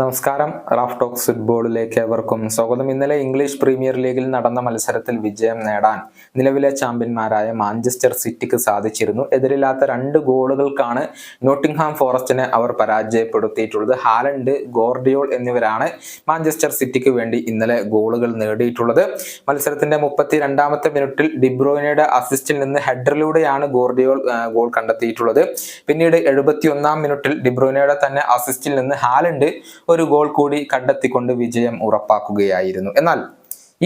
നമസ്കാരം. Raf talks ഫുട്ബോളിലേക്ക് ഏവർക്കും സ്വാഗതം. ഇന്നലെ ഇംഗ്ലീഷ് പ്രീമിയർ ലീഗിൽ നടന്ന മത്സരത്തിൽ വിജയം നേടാൻ നിലവിലെ ചാമ്പ്യന്മാരായ മാഞ്ചസ്റ്റർ സിറ്റിക്ക് സാധിച്ചിരുന്നു. എതിരില്ലാത്ത രണ്ട് ഗോളുകൾക്കാണ് നോട്ടിംഗ്ഹാം ഫോറസ്റ്റിനെ അവർ പരാജയപ്പെടുത്തിയിട്ടുള്ളത്. ഹാലൻഡ് ഗോർഡിയോൾ എന്നിവരാണ് മാഞ്ചസ്റ്റർ സിറ്റിക്ക് വേണ്ടി ഇന്നലെ ഗോളുകൾ നേടിയിട്ടുള്ളത്. മത്സരത്തിന്റെ മുപ്പത്തി രണ്ടാമത്തെ മിനിറ്റിൽ ഡിബ്രോയിനയുടെ അസിസ്റ്റിൽ നിന്ന് ഹെഡറിലൂടെയാണ് ഗോർഡിയോൾ ഗോൾ കണ്ടെത്തിയിട്ടുള്ളത്. പിന്നീട് എഴുപത്തി ഒന്നാം മിനിറ്റിൽ ഡിബ്രോയിനയുടെ തന്നെ അസിസ്റ്റിൽ നിന്ന് ഹാലൻഡ് ഒരു ഗോൾ കൂടി കണ്ടെത്തിക്കൊണ്ട് വിജയം ഉറപ്പാക്കുകയായിരുന്നു. എന്നാൽ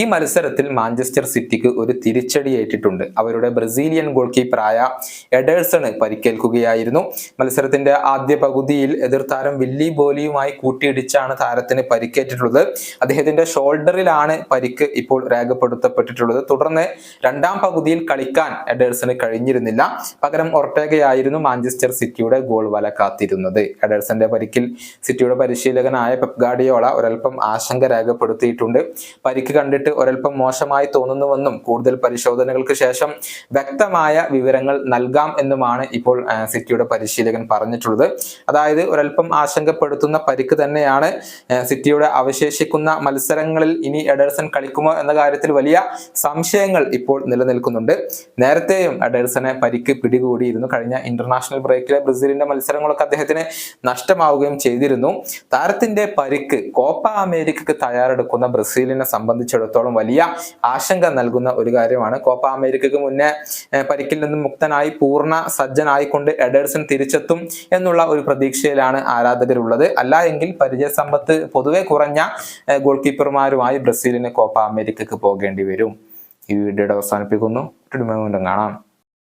ഈ മത്സരത്തിൽ മാഞ്ചസ്റ്റർ സിറ്റിക്ക് ഒരു തിരിച്ചടി ഏറ്റിട്ടുണ്ട് അവരുടെ ബ്രസീലിയൻ ഗോൾ കീപ്പറായ എഡേഴ്സണ് പരിക്കേൽക്കുകയായിരുന്നു. മത്സരത്തിന്റെ ആദ്യ പകുതിയിൽ എതിർതാരം വില്ലി ബോലിയുമായി കൂട്ടിയിടിച്ചാണ് താരത്തിന് പരിക്കേറ്റിട്ടുള്ളത്. അദ്ദേഹത്തിന്റെ ഷോൾഡറിലാണ് പരിക്ക് ഇപ്പോൾ രേഖപ്പെടുത്തപ്പെട്ടിട്ടുള്ളത്. തുടർന്ന് രണ്ടാം പകുതിയിൽ കളിക്കാൻ എഡേഴ്സന് കഴിഞ്ഞിരുന്നില്ല. പകരം ഒർട്ടേഗയായിരുന്നു മാഞ്ചസ്റ്റർ സിറ്റിയുടെ ഗോൾ വല കാത്തിരുന്നത്. എഡേഴ്സന്റെ പരിക്കിൽ സിറ്റിയുടെ പരിശീലകനായ പെപ്ഗാഡിയോള ഒരൽപ്പം ആശങ്ക രേഖപ്പെടുത്തിയിട്ടുണ്ട്. പരിക്ക് കണ്ടിട്ട് ഒരൽപ്പം മോശമായി തോന്നുന്നുവെന്നും കൂടുതൽ പരിശോധനകൾക്ക് ശേഷം വ്യക്തമായ വിവരങ്ങൾ നൽകാം എന്നുമാണ് ഇപ്പോൾ സിറ്റിയുടെ പരിശീലകൻ പറഞ്ഞിട്ടുള്ളത്. അതായത് ഒരൽപ്പം ആശങ്കപ്പെടുത്തുന്ന പരിക്ക് തന്നെയാണ് സിറ്റിയുടെ അവശേഷിക്കുന്ന മത്സരങ്ങളിൽ ഇനി എഡേഴ്സൺ കളിക്കുമോ എന്ന കാര്യത്തിൽ വലിയ സംശയങ്ങൾ ഇപ്പോൾ നിലനിൽക്കുന്നുണ്ട്. നേരത്തെയും എഡേഴ്സനെ പരിക്ക് പിടികൂടിയിരുന്നു. കഴിഞ്ഞ ഇന്റർനാഷണൽ ബ്രേക്കിലെ ബ്രസീലിന്റെ മത്സരങ്ങളൊക്കെ അദ്ദേഹത്തിന് നഷ്ടമാവുകയും ചെയ്തിരുന്നു. താരത്തിന്റെ പരിക്ക് കോപ്പ അമേരിക്കക്ക് തയ്യാറെടുക്കുന്ന ബ്രസീലിനെ സംബന്ധിച്ചിടത്തോളം വലിയ ആശങ്ക നൽകുന്ന ഒരു കാര്യമാണ്. കോപ്പ അമേരിക്കക്ക് മുന്നേ പരിക്കിൽ നിന്നും മുക്തനായി പൂർണ സജ്ജനായിക്കൊണ്ട് എഡേഴ്സൺ തിരിച്ചെത്തും എന്നുള്ള ഒരു പ്രതീക്ഷയിലാണ് ആരാധകരുള്ളത്. അല്ല എങ്കിൽ പരിചയസമ്പത്ത് പൊതുവെ കുറഞ്ഞ ഗോൾ കീപ്പർമാരുമായി ബ്രസീലിന് കോപ്പ അമേരിക്കക്ക് പോകേണ്ടി വരും. ഈ വീഡിയോയുടെ അവസാനിപ്പിക്കുന്നു. കാണാം.